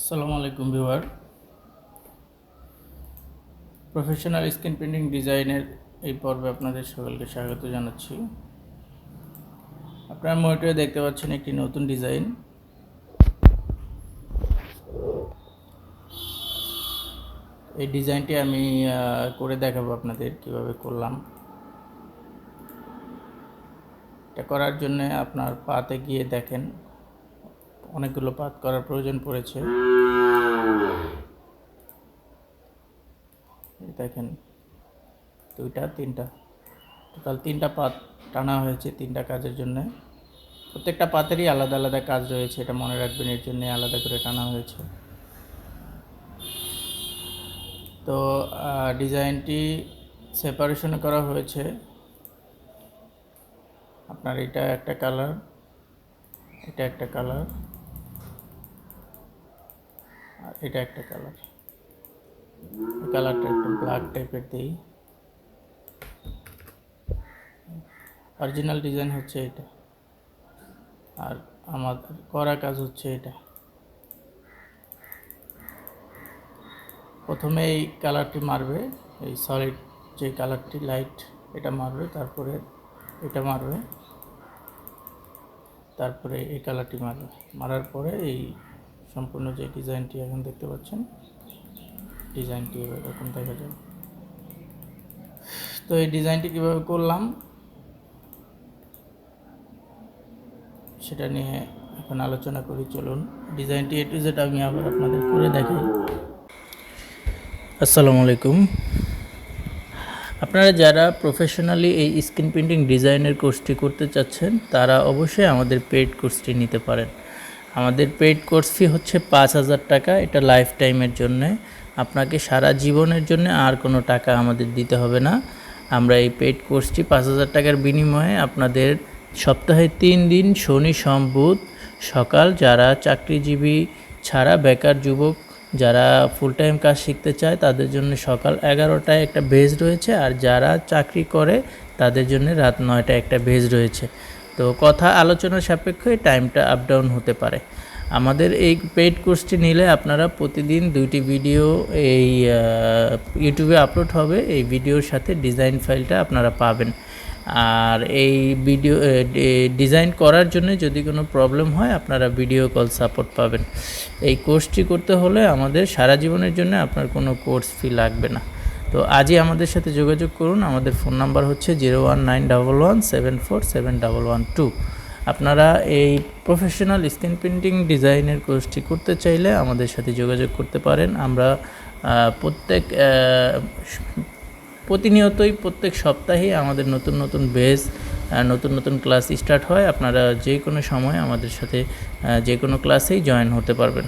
আসসালামু আলাইকুম viewer. Professional screen printing ডিজাইনের এই পর্বে আপনাদের সকলকে স্বাগত জানাচ্ছি। আপনারা মনিটরে দেখতে পাচ্ছেন একটি নতুন ডিজাইন এই ডিজাইনটি আমি করে দেখাবো আপনাদের কীভাবে করলাম। এটা করার জন্য আপনার পাতে গিয়ে দেখেন অনেকগুলো পাত করার প্রয়োজন পড়েছে। দেখেন, দুইটা, তিনটা। টোটাল তিনটা পাত টানা হয়েছে তিনটা কাজের জন্য। প্রত্যেকটা পাতেরই আলাদা আলাদা কাজ রয়েছে, এটা মনে রাখবেন, এর জন্য আলাদা করে টানা হয়েছে। তো ডিজাইনটি সেপারেশন করা হয়েছে। আপনার এটা একটা কালার, এটা একটা কালার। এটা একটা কালার কালারটা একটু ব্ল্যাক টাইপের দিই। অরিজিনাল ডিজাইন হচ্ছে এটা। আর আমাদের করা কাজ হচ্ছে এটা। প্রথমে এই কালারটি মারবে, এই সলিড যে কালারটি লাইট এটা মারবে, তারপরে এটা মারবে। তারপরে এই কালারটি মারবে। মারার পরে এই সম্পূর্ণ যে ডিজাইনটি এখন দেখতে পাচ্ছেন, ডিজাইনটি এরকম দেখা যাবে তো এই ডিজাইনটি কীভাবে করলাম, সেটা নিয়ে এখন আলোচনা করি, চলুন। ডিজাইনটি এ টু জেড আমি আবার আপনাদের করে দেখাই। আসসালামু আলাইকুম। আপনারা যারা প্রফেশনালি এই স্ক্রিন প্রিন্টিং ডিজাইনের কোর্সটি করতে চাচ্ছেন, তারা অবশ্যই আমাদের পেইড কোর্সটি নিতে পারেন। আমাদের পেইড কোর্স ফি হচ্ছে পাঁচ হাজার টাকা। এটা লাইফ টাইমের জন্যে। আপনাকে সারা জীবনের জন্য আর কোনো টাকা আমাদের দিতে হবে না। আমরা এই পেইড কোর্সটি পাঁচ হাজার টাকার বিনিময়ে আপনাদের সপ্তাহে তিন দিন শনি, সোম সকাল যারা চাকরিজীবী ছাড়া বেকার যুবক যারা ফুল টাইম কাজ শিখতে চায়, তাদের জন্য সকাল এগারোটায় একটা বেজ রয়েছে। আর যারা চাকরি করে, তাদের জন্য রাত নয়টায় একটা বেজ রয়েছে। তো কথা আলোচনার সাপেক্ষে টাইমটা আপ ডাউন হতে পারে। আমাদের এই পেইড কোর্সটি নিলে আপনারা প্রতিদিন দুইটি ভিডিও এই ইউটিউবে আপলোড হবে। এই ভিডিওর সাথে ডিজাইন ফাইলটা আপনারা পাবেন। আর এই ভিডিও ডিজাইন করার জন্য যদি কোনো প্রবলেম হয়, আপনারা ভিডিও কল সাপোর্ট পাবেন। এই কোর্সটি করতে হলে আমাদের সারা জীবনের জন্য আপনার কোনো কোর্স ফি লাগবে না। তো আজই আমাদের সাথে যোগাযোগ করুন। আমাদের ফোন নাম্বার হচ্ছে zero one nine double one seven four seven double one two. আপনারা এই প্রফেশনাল স্ক্রিন প্রিন্টিং ডিজাইনের কোর্সটি করতে চাইলে আমাদের সাথে যোগাযোগ করতে পারেন। আমরা প্রত্যেক প্রতিনিয়তই প্রত্যেক সপ্তাহেই আমাদের নতুন নতুন বেস নতুন নতুন ক্লাস স্টার্ট হয়। আপনারা যে কোনো সময় আমাদের সাথে যে কোনো ক্লাসেই জয়েন হতে পারবেন।